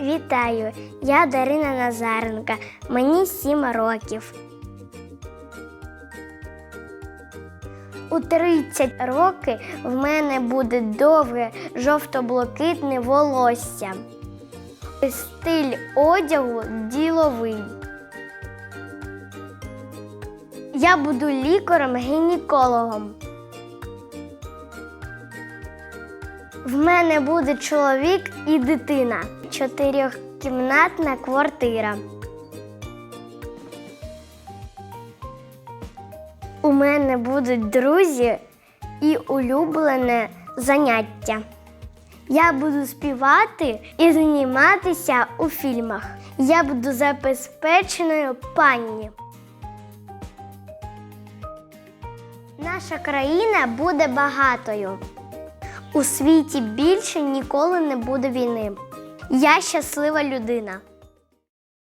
Вітаю, я Дарина Назаренка. Мені 7 років. У 30 років в мене буде довге жовто-блакитне волосся. Стиль одягу діловий. Я буду лікарем-гінекологом. В мене буде чоловік і дитина. Чотирьохкімнатна квартира. У мене будуть друзі і улюблене заняття. Я буду співати і зніматися у фільмах. Я буду забезпеченою пані. Наша країна буде багатою. У світі більше ніколи не буде війни. Я щаслива людина.